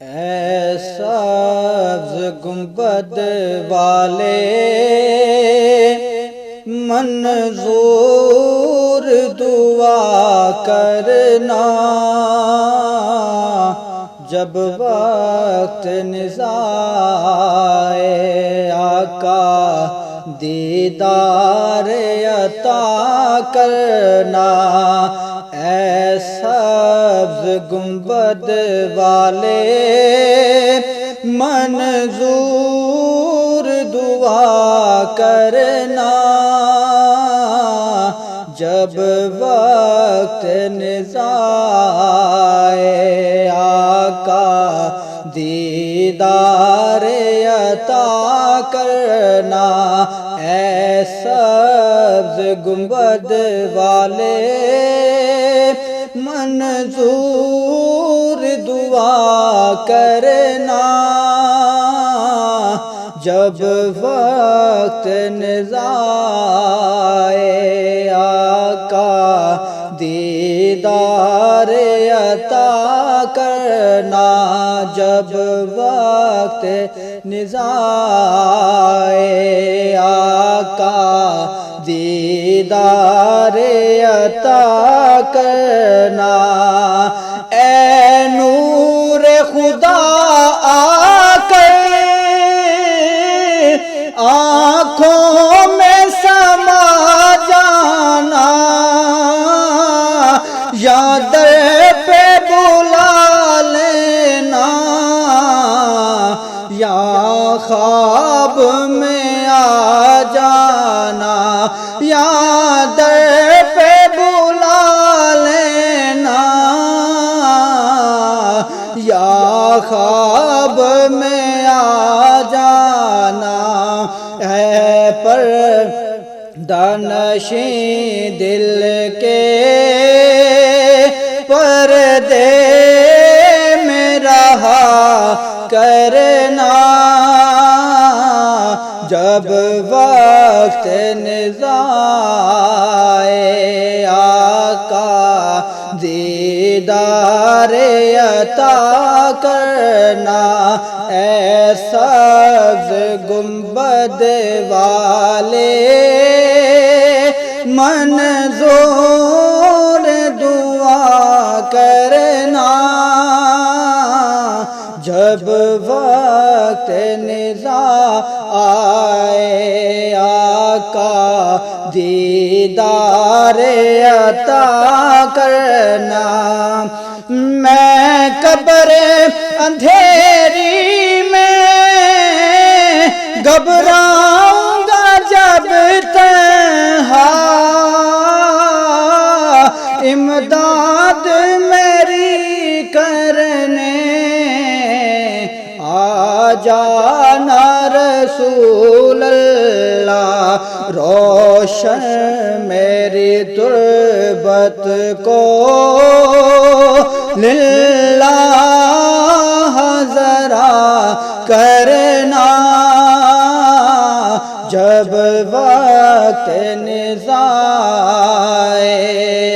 اے سبز گنبد والے منظور دعا کرنا۔ جب وقت نظائے آقا دیدار عطا کرنا۔ اے سبز گنبد والے منظور دعا کرنا جب وقت نظائے آقا دیدار عطا کرنا اے سبز گنبد والے منظور دعا کرنا۔ جب وقت نظائے آقا دیدار عطا کرنا۔ جب وقت نظائے آقا دیدار عطا کرنا اے نور خدا آ کر آنکھوں میں سما جانا۔ یاد پہ بلا لینا۔ یا خواب دانش دانشی دل کے پردے میں رہا کرنا۔ جب وقت نظام دیدار عطا کرنا اے سبز گنبد والے منظور دعا کرنا۔ جب وقت نظا آئے آقا دیدار عطا کرنا۔ میں قبر اندھیری میں گھبراؤں گا جب تنہا۔ امداد میری کرنے آ جانا رسول اللہ، روشن میری تربت کو۔ للہ ذرا کرنا، جب وقت نظائے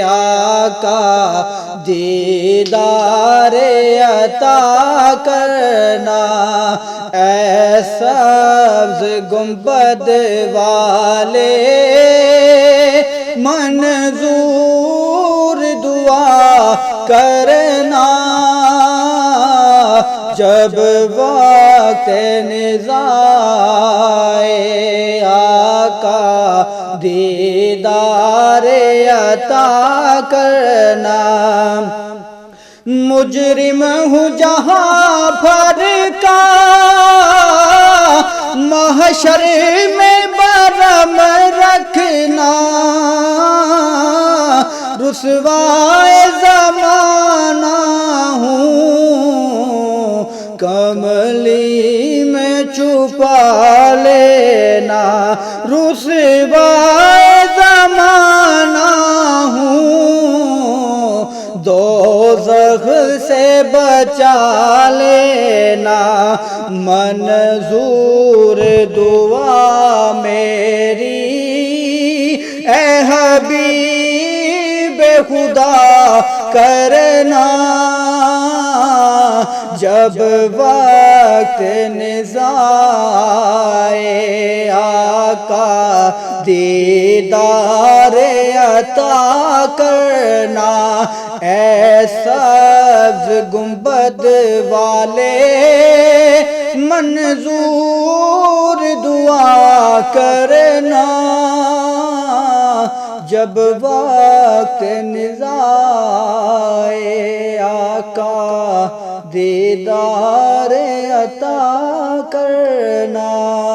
آقا دیدار عطا کرنا۔ اے سبز گنبد والے، منظور دعا کرنا۔ جب وقت نظائے آقا دیدار عطا کرنا۔ مجرم ہوں جہاں پر کا۔ محشر میں برم رکھنا۔ رسوائے زمانہ ہوں۔ کملی میں چھپا لینا۔ رسوائے دو زخ سے بچا لینا۔ منظور دعا میری۔ اے حبیب خدا، کرنا۔ جب وقت نزائے دیدار عطا کرنا، اے سبز گنبد والے، منظور دعا کرنا۔ جب وقت نزائے آقا، دیدار عطا کرنا۔